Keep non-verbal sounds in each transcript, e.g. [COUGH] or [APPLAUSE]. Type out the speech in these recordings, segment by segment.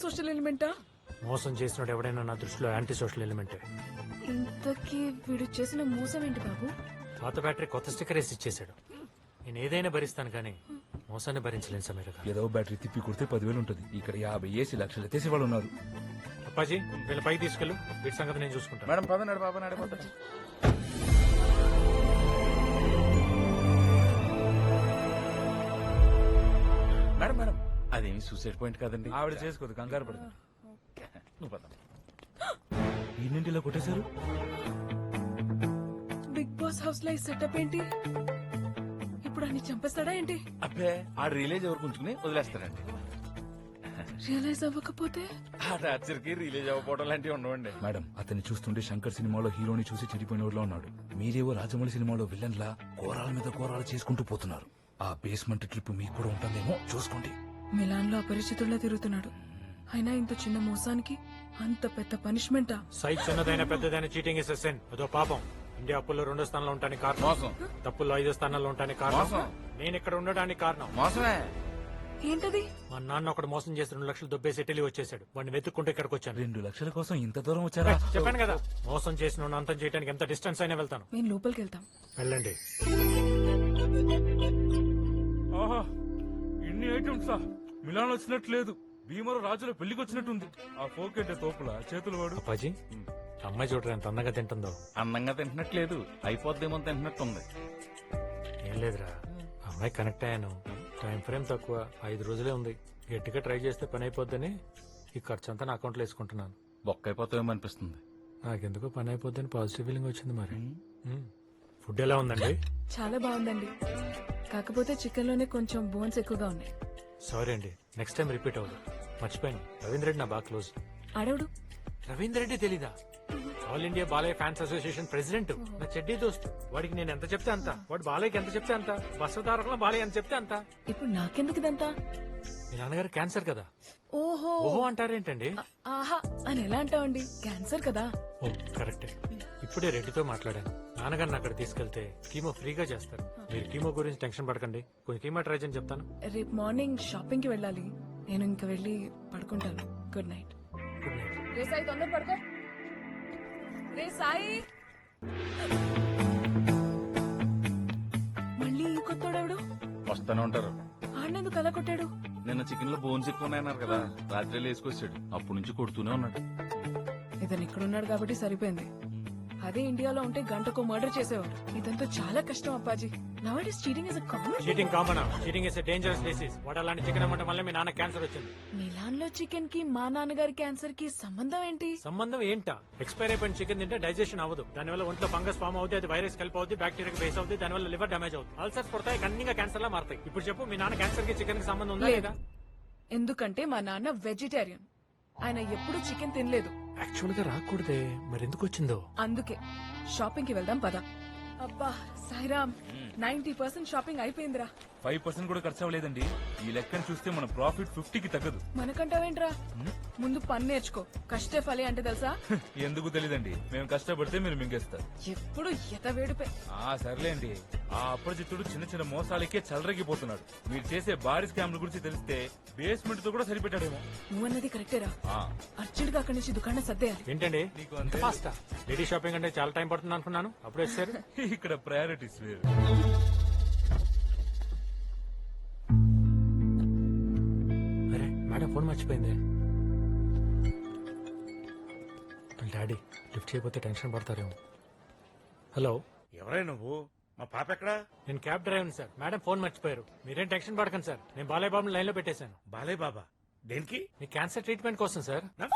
Social ఎలిమెంటా మోసం చేసినోడు ఎవడైనా నా దృష్టిలో యాంటీ సోషల్ ఎలిమెంటే ఇంతకీ వీడు చేసిన మోసం ఏంటి బాబు? పాత బ్యాటరీ కొత్త స్టిక్కర్ వేసి ఇచ్చేసాడు నేను ఏదైనా భరిస్తాను కానీ మోసాన్ని భరించలేను సమీర గారు. ఏదో బ్యాటరీ తిప్పి కొడితే పదివేలు ఉంటుంది. ఇక్కడ యాభై ఏసీ లక్షలు ఎత్తేసి వాళ్ళు ఉన్నారు. అప్పాజీ వీళ్ళ పైకి తీసుకెళ్ళు. వీటి సంగతి నేను చూసుకుంటాను. మేడం పదనాడు బాబా నడిపోతాడు అదేమి సూసైడ్ పాయింట్ కదండి. ఆవిడ చేసుకోదు కంగారు పడుతుంది నువ్వు పద. [GASPS] ఎన్నింటిలో కొట్టేశారు? బిగ్ బాస్ హౌస్లో ఈ సెటప్ ఏంటి? ఇప్పుడు అన్ని చంపేస్తాడా ఏంటి? అబ్బే ఆ రిలేజ్ ఎవరు ఉంచుకుని వదిలేస్తారండి. రియలైజ్ అవ్వకపోతే? ఆ టార్చర్కి రిలీజ్ అవ్వకపోవడం లాంటివి ఉండవండి. మేడం అతన్ని చూస్తుంటే శంకర్ సినిమాలో హీరోని చూసి చెడిపోయిన వాళ్ళలో ఉన్నాడు. మీరేవో రాజమౌళి సినిమాలో విలన్ లా కోరాల మీద కోరాలు చేసుకుంటూ పోతున్నారు. ఆ బేస్మెంట్ ట్రిప్ మీకు కూడా ఉంటుందేమో చూసుకోండి. మిలాన్లో అపరిచితుల్లా తిరుగుతున్నాడు. అయినా ఇంత చిన్న మోసానికి అంత పెద్ద పనిష్మెంటా? సైజ్ చిన్నదైన పెద్దదైన చీటింగ్ ఇస్ సెన్ అదో పాపం. ఇండియా అప్పుల్లో రెండో స్థానంలో ఉండడానికి కారణం. మోసం. తప్పుల్లో ఐదో స్థానంలో ఉండడానికి కారణం. మోసం. నేను ఇక్కడ ఉండడానికి కారణం. మోసమే. ఏంటది? మా నాన్న ఒకడు మోసం చేసి రెండు లక్షలు దొబ్బేసి ఇటలీ వచ్చేసాడు వాడిని వెతుక్కుంటే ఇక్కడికి వచ్చాను. రెండు లక్షల కోసం ఇంత దూరం వచ్చారా? చెప్పాను కదా. మోసం చేసిన అంతం చేయడానికి ఎంత డిస్టెన్స్ అయినా వెళ్తాను. మేము లోపలికి వెళ్తాం. వెళ్ళండి. ఆహా ఇన్ని ఐటమ్సా? మిలాన్ వచ్చినట్టు లేదు భీమరు రాజుల పెళ్ళికి వచ్చినట్టుంది. ఆ ఫోకెట్ తోపుల? చేతులు వాడు. అప్పాజీ అమ్మాయి చూడరా ఎంత అందంగా తింటుందో? అందంగా తింటున్నట్లేదు. అయిపోద్దేమో తింటున్నట్టుంది. ఏం లేదురా. అమ్మాయి కనెక్ట్ అయ్యాను. టైం ఫ్రేమ్ తక్కువ. ఐదు రోజులే ఉంది. గట్టిగా ట్రై చేస్తే పని అయిపోద్దని ఈ ఖర్చు అంతా నా అకౌంట్లో వేసుకుంటున్నాను. బొక్క అయిపోతామేమో అనిపిస్తుంది నాకెందుకో పని అయిపోద్దని పాజిటివ్ ఫీలింగ్ వచ్చింది మరి. మ్మ్. ఫుడ్ ఎలా ఉందండి? చాలా బాగుందండి. కాకపోతే చికెన్లోనే కొంచెం బోన్స్ ఎక్కువగా ఉన్నాయి. సారీ అండి. నెక్స్ట్ టైం రిపీట్ అవ్వదు. మర్చిపోయాను. రవీంద్ర రెడ్డి నా బాగా క్లోజ్ అడవుడు రవీంద్ర రెడ్డి తెలీదా? All India Balayya fans association president నా చెడ్డీ దోస్త్. వాడికి నేను ఎంత చెప్తే అంత. వాడు బాలయ్యకి ఎంత చెప్తే అంత. బస్వతారకంలో బాలయ్య ఎంత చెప్తే అంత. ఇప్పుడు నాకెందుకు ఇదంతా? మీ నాన్నగారు క్యాన్సర్ కదా? ఓహో. ఓహో అంటారేంటండి? ఆహా అని ఎలా అంటావండి? క్యాన్సర్ కదా. ఓ కరెక్టే. ఇప్పుడే రెడ్డితో మాట్లాడాను. నాన్నగారిని అక్కడ తీసుకెళ్తే కీమో ఫ్రీగా చేస్తారు. మీరు కీమో గురించి టెన్షన్ పడకండి. కొంచెం కీమో ట్రై చేయని చెప్తాను. రేపు మార్నింగ్ షాపింగ్కి వెళ్ళాలి. నేను ఇంక వెళ్ళి పడుకుంటాను. Good night. Good night. రే సాయి తొందర పడుకో. రే సాయి. మళ్ళీ ఈ కొత్తోడెవడు? వస్తానే ఉంటారు. ఆడినందుకు అలా కొట్టాడు? నిన్న చికెన్లో బోన్స్ ఎక్కువ ఉన్నాయన్నారు కదా. రాత్రి వేసుకొచ్చాడు అప్పటి నుంచి కొడుతూనే ఉన్నాడు. ఇతను ఇక్కడ ఉన్నాడు కాబట్టి సరిపోయింది. అదే ఇండియాలో ఉంటే గంటకు మర్డర్ చేసేవాడు ఇదంతా చాలా కష్టం Appaji. నవట్ is cheating is a common cheating common cheating is dangerous disease వాడు అలాంటి చికెన్ అమ్మటం వల్ల మీ నాన్న క్యాన్సర్ వచ్చింది. మిలాన్లో చికెన్కి మా నాన్నగారి క్యాన్సర్కి సంబంధం ఏంటి? సంబంధం ఏంటా? ఎక్స్పైర్ అయిపోయిన చికెన్ తింటే డైజెషన్ అవ్వదు. దానివల్ల ఒంట్లో ఫంగస్ ఫామ్ అవుతుంది అది వైరస్ కలిపి అవుతుంది బ్యాక్టీరియా బేస్ అవుతుంది దానివల్ల లివర్ డ్యామేజ్ అవుతుంది అల్సర్స్ పడతాయి కన్నీగా క్యాన్సర్ లా మారుతాయి. ఇప్పుడు చెప్పు మీ నాన్న క్యాన్సర్కి చికెన్కి సంబంధం ఉందా లేదా. ఎందుకంటే మా నాన్న వెజిటేరియన్ ఆయన ఎప్పుడు చికెన్ తినలేదు. యాక్చువల్గా రాకూడదే. మరి ఎందుకు వచ్చిందో అందుకే. షాపింగ్కి వెళ్దాం పద. అబ్బా సాయిరామ్ నైన్టీ పర్సెంట్ షాపింగ్ అయిపోయిందిరా. ఫైవ్ పర్సెంట్ కూడా ఖర్చు అవ్వలేదండి ఈ లెక్కను చూస్తే మన ప్రాఫిట్ ఫిఫ్టీకి తగ్గదు. మనకంటావేంట్రా? ముందు పని నేర్చుకో. కష్టే ఫలి అంటే తెలుసా? [LAUGHS] ఎందుకు తెలీదండి? మేము కష్టపడితే మీరు మింగేస్తారు. ఎప్పుడు ఎత వేడిపే. ఆ సర్లేండి. ఆ అప్రజిత్తుడు చిన్న చిన్న మోసాలకే చలరగిపోతున్నాడు. మీరు చేసే భారీ స్కామ్ల గురించి తెలిస్తే బేస్మెంట్తో కూడా సరిపెట్టాడేమో. నువ్వన్నది కరెక్టేరా ఆ, అర్జెంట్గా అక్కడి నుంచి దుకాణం సర్దేయాలి. ఏంటండి? నీకు అంతే. ఫాస్ట్ లేడీ షాపింగ్ అంటే చాలా టైం పడుతుంది అనుకున్నాను. అప్పుడు వచ్చారు. [LAUGHS] ఇక్కడ ప్రయారిటీస్ వేరు. అరే మేడం ఫోన్ మర్చిపోయింది. డాడీ లిఫ్ట్ చేయకపోతే టెన్షన్ పడతారేమో. హలో. ఎవరే నువ్వు? మా పాప ఎక్కడా? నేను cab driver sir. Madam phone మర్చిపోయారు. మీరేం టెన్షన్ పడకండి సార్. నేను బాలయ్య బాబుని లైన్లో పెట్టేశాను. బాలయ్య బాబా దేనికి? మీ క్యాన్సర్ ట్రీట్మెంట్ కోసం సార్. నా-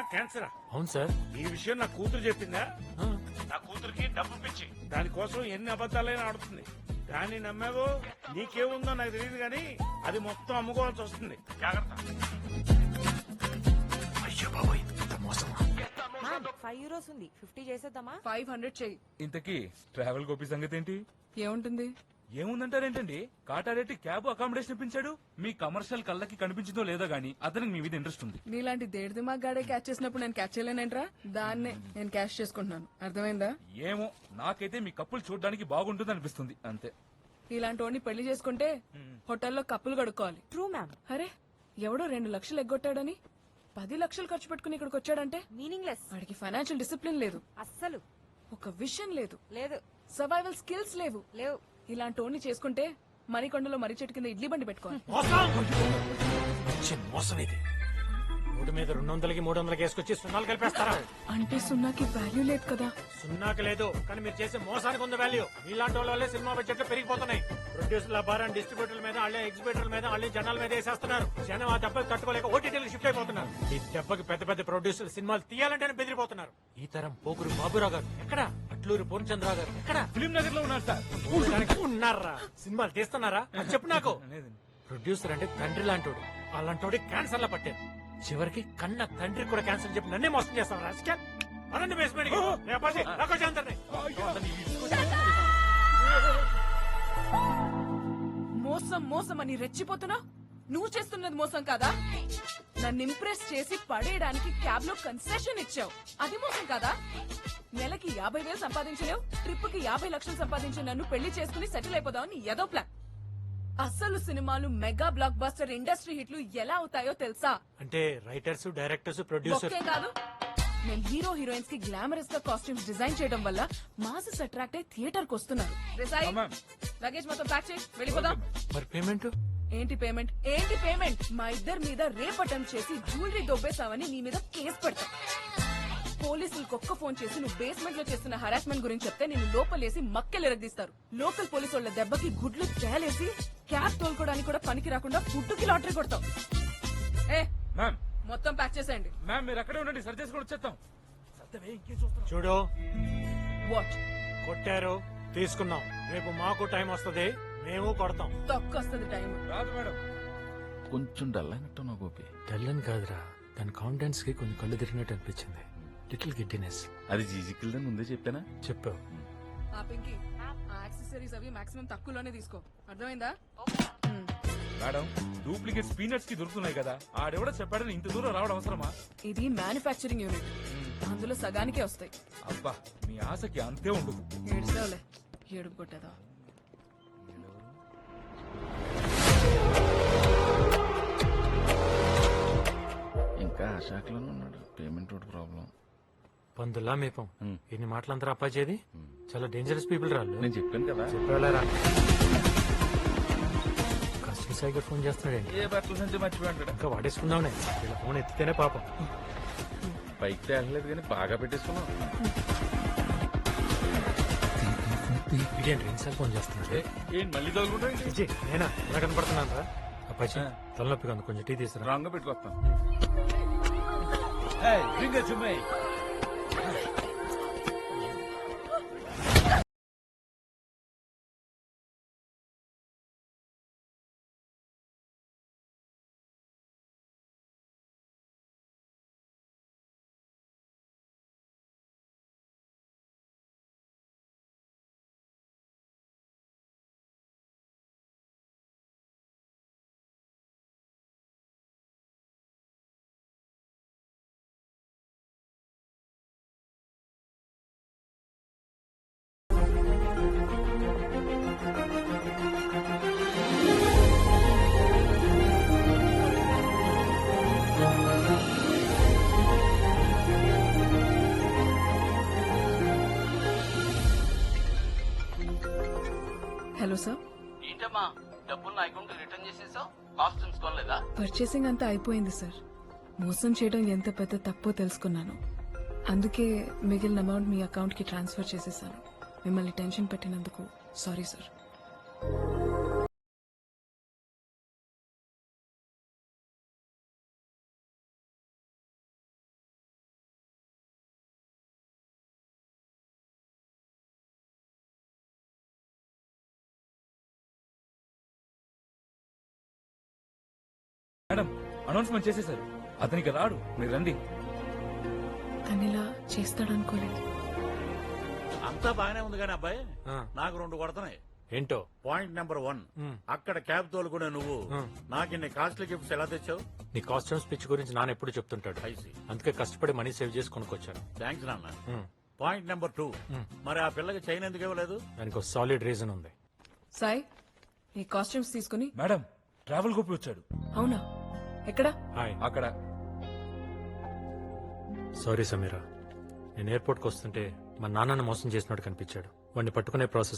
క్యాన్సరా? అవును సార్. ఈ విషయం నా కూతురు చెప్పిందా? నా కూతురికి డబ్బు పిచ్చి. దానికోసం ఎన్ని అబద్ధాలైనా ఆడుతుంది. కానీ నమ్మావో నీకేముందో నాకు తెలియదు కానీ అది మొత్తం అమ్ముకోవాల్సి వస్తుంది. జాగ్రత్త. అయ్యో బాబోయ్. ఫైవ్ యూరోస్ ఉంది. ఫిఫ్టీ చేసేద్దామా? ఫైవ్ హండ్రెడ్ చెయ్యి ఇంతకీ ట్రావెల్ గోపి సంగతి ఏంటి? ఏముంటుంది? ఏముందంటారేంటండి? కాటారెడ్డి క్యాబ్ అకామిడేషన్ ఇప్పించాడు. మీ కమర్షియల్ కళ్ళకి కనిపించిందో లేదో గానీ అతనికి మీ మీద ఇంట్రెస్ట్ ఉంది. నీలాంటి దేడి దిమాగ్ గాడే క్యాచ్ చేసినప్పుడు నేను క్యాచ్ చేయలేనంట్రా? దాన్నే నేను క్యాష్ చేసుకుంటున్నాను. అర్థమైందా? ఏమో నాకైతే మీ కప్పులు చూడడానికి బాగుంటుంది అనిపిస్తుంది అంతే. ఇలాంటి వాడిని పెళ్ళి చేసుకుంటే హోటల్లో కప్పులు కడుక్కోవాలి. ట్రూ మ్యామ్ అరే ఎవడో రెండు లక్షలు ఎగ్గొట్టాడని? పది లక్షలు ఖర్చు పెట్టుకుని ఇక్కడికి వచ్చాడంటే మీనింగ్లెస్. వాడికి ఫైనాన్షియల్ డిసిప్లిన్ లేదు. అస్సలు. ఒక విషన్ లేదు. లేదు. సర్వైవల్ స్కిల్స్ లేవు. లేవు. ఇలాంటి ఓన్ని చేసుకుంటే మణికొండలో మర్రి చెట్టు కింద ఇడ్లీ బండి పెట్టుకోవాలి. మోసం. మంచి మోసం ఇది. మూడు మీద రెండు వందలకి మూడు వందలకి వేసుకొచ్చి సున్నాలు కలిపేస్తారా? అంటే సున్నాకి వాల్యూ లేదు కదా. సున్నాకి లేదు కానీ మీరు చేసే మోసానికి ఉంది వాల్యూ మీలాంటి వాళ్ళ వల్లే సినిమా బడ్జెట్లు పెరిగిపోతున్నాయి. ప్రొడ్యూసర్ల భారం డిస్ట్రిబ్యూటర్ల మీద వాళ్ళే ఎగ్జిబిటర్ల మీద వాళ్ళే జనాల మీద వేసేస్తున్నారు. జనం ఆ దెబ్బకి తట్టుకోలేక ఓటీటీలకు షిఫ్ట్ అయిపోతున్నారు. ఈ దెబ్బకి పెద్ద పెద్ద ప్రొడ్యూసర్ సినిమాలు తీయాలంటేనే బెదిరిపోతున్నారు. ఈ తరం పోకురు బాబురావు గారు. ఎక్కడ? అట్లూరు పూర్ణచంద్రరావు గారు. ఎక్కడ? ఫిలిం నగర్లో ఉన్నారు సార్. ఉన్నారా? సినిమాలు తీస్తున్నారా? చెప్పు నాకు. ప్రొడ్యూసర్ అంటే తండ్రి లాంటోడు. అలాంటోడి క్యాన్సర్ లా పట్టారు. చివరికి కన్న తండ్రి కూడా క్యాన్సర్ చెప్పి నన్నే మోసం చేస్తాను రాజకీయ? అనండి బేస్మెంట్ మోసం మోసం అని రెచ్చిపోతున్నా? నువ్వు చేస్తున్నది మోసం కాదా? నన్ను ఇంప్రెస్ చేసి పడేయడానికి క్యాబ్లో కన్సెషన్ ఇచ్చావు. అది మోసం కాదా? నెలకి యాభై వేలు సంపాదించలేవు ట్రిప్కి యాభై లక్షలు సంపాదించి నన్ను పెళ్ళి చేసుకుని సెటిల్ అయిపోదామని ఏదో ప్లాన్ అసలు సినిమాలు మెగా బ్లాక్ బస్టర్ ఇండస్ట్రీ హిట్లు ఎలా అవుతాయో తెలుసా? అంటే రైటర్స్ డైరెక్టర్స్ ప్రొడ్యూసర్ ఒకే కాదు. నేను హీరో హీరోయిన్స్కి గ్లామరస్గా కాస్ట్యూమ్స్ డిజైన్ చేయడం వల్ల మాసెస్ అట్రాక్ట్ అయి థియేటర్కు వస్తున్నారు. లగేజ్ మొత్తం ప్యాక్ చేయి వెళ్ళిపోదాం. మరి పేమెంట్ ఏంటి పేమెంట్ ఏంటి పేమెంట్ మా ఇద్దరి మీద రేప్ అటెంప్ట్ చేసి జ్యువెలరీ దొబ్బేసావని నీ మీద కేసు పెడతా. పోలీసులకు ఒక్క ఫోన్ చేసి నువ్వు బేస్మెంట్లో చేస్తున్న హరాస్మెంట్ గురించి చెప్తే నేను లోపలేసి మక్కెలు ఎరగదీస్తారు. లోకల్ పోలీసు వాళ్ళ దెబ్బకి గుడ్లు తేలేసి క్యాబ్ తోలుకోవడానికి కూడా పనికి రాకుండా ఫుడ్కి లాటరీ కొడతావు. ఏ మ్యామ్ మొత్తం ప్యాక్ చేసేయండి. మ్యామ్ మీరు అక్కడే ఉండండి సరి చేసుకొని వచ్చేస్తాం. చూడు. వాట్ కొట్టారు తీసుకున్నాం. రేపు మాకు టైం వస్తది మేము కొడతాం. తొక్కొస్తుంది టైం రాదు మేడం. కొంచెం డల్ అయినట్టు నా గోపి తెల్లని కాదురా. దాని కాన్ఫిడెన్స్కి కొంచెం కళ్ళు తిరిగినట్టు అనిపించింది. లిటిల్ గిడ్డినెస్ అది జీజికిల్దని ముందే చెప్పానా? చెప్పావు. ఆ పింకి ఆ యాక్సెసరీస్ అవి మాక్సిమం తక్కువలోనే తీసుకో. అర్థమైందా. మేడం డూప్లికేట్ స్పీనట్స్కి దొరుకుతున్నాయి కదా. ఆడెవడో చెప్పాడని ఇంత దూరం రావడం అవసరమా? ఇది మ్యానుఫ్యాక్చరింగ్ యూనిట్ అందులో సగానికే వస్తాయి. అబ్బా మీ ఆశకి అంతే ఉండదు. ఏడుస్తావులే ఏడుపు కొట్టేదా? ఇంకా ఆ శాఖలోనే ఉన్నాడు. పేమెంట్ ఒకటి ప్రాబ్లం పందుల్లా మేపం. ఇన్ని మాటలంతా అప్పాచేది చాలా డేంజరస్ పీపుల్ రాళ్ళు నేను చెప్పాను కదా. చెప్పేవాళ్ళరా? కస్టమర్ సైకిల్ ఫోన్ చేస్తున్నాడండి. ఏ బట్టల నుంచి మర్చిపోయాడు ఇంకా వాడేసుకుందామనే ఇలా ఫోన్ ఎత్తితేనే పాపం. పైకి తేలలేదు కానీ బాగా పెట్టేసుకున్నాం. ఇదేంటి ఫోన్ చేస్తున్నాడు? ఏంటి మళ్ళీ తగులుకుంటా నేనా? ఎలా కనపడుతున్నాను రా? అప్పాచి తలనొప్పిగా కొంచెం టీ తీసుకురా. రాంగ్గా హలో సార్. ఏంటమ్మా డబ్బులు నా అకౌంట్ రిటర్న్ చేసేసావు? కాస్ట్యూమ్స్ కొనలేదా పర్చేసింగ్ అంతా అయిపోయింది సార్. మోసం చేయడం ఎంత పెద్ద తప్పో తెలుసుకున్నాను. అందుకే మిగిలిన అమౌంట్ మీ అకౌంట్కి ట్రాన్స్ఫర్ చేసేసాను. మిమ్మల్ని టెన్షన్ పెట్టినందుకు సారీ సార్ మేడం అనౌన్స్మెంట్ చేసేసారు అతనికి రాడు. మీరు రండి. తను ఇలా చేస్తాడనుకోలేదు. అంతా బాగానే ఉంది కానీ అబ్బాయి. నాకు రెండు కొడుతున్నాయి ఏంటో? Point number one. అక్కడ క్యాబ్ తోలుకునే నువ్వు. నాకు ఇన్ని కాస్ట్లీ గిఫ్ట్స్ ఎలా తెచ్చావు? నీ కాస్ట్యూమ్స్ పిచ్ గురించి నాన్న ఎప్పుడు చెప్తుంటాడు. అందుకే కష్టపడి మనీ సేవ్ చేసి కొనుక్కొచ్చాను. థ్యాంక్స్ నాన్న. Point number two. మరి ఆ పిల్లకి చైన్ ఎందుకు ఇవ్వలేదు? దానికి ఒక సాలిడ్ రీజన్ ఉంది. సాయి ఈ కాస్ట్యూమ్స్ తీసుకుని మేడం ట్రావెల్ గోపి వచ్చాడు. అవునా? ఎక్కడ? హాయ్. అక్కడ. సారీ సమీరా. నేను ఎయిర్పోర్ట్కి వస్తుంటే మా నాన్నను మోసం చేసినట్టు కనిపించాడు. వాడిని పట్టుకునే ప్రాసెస్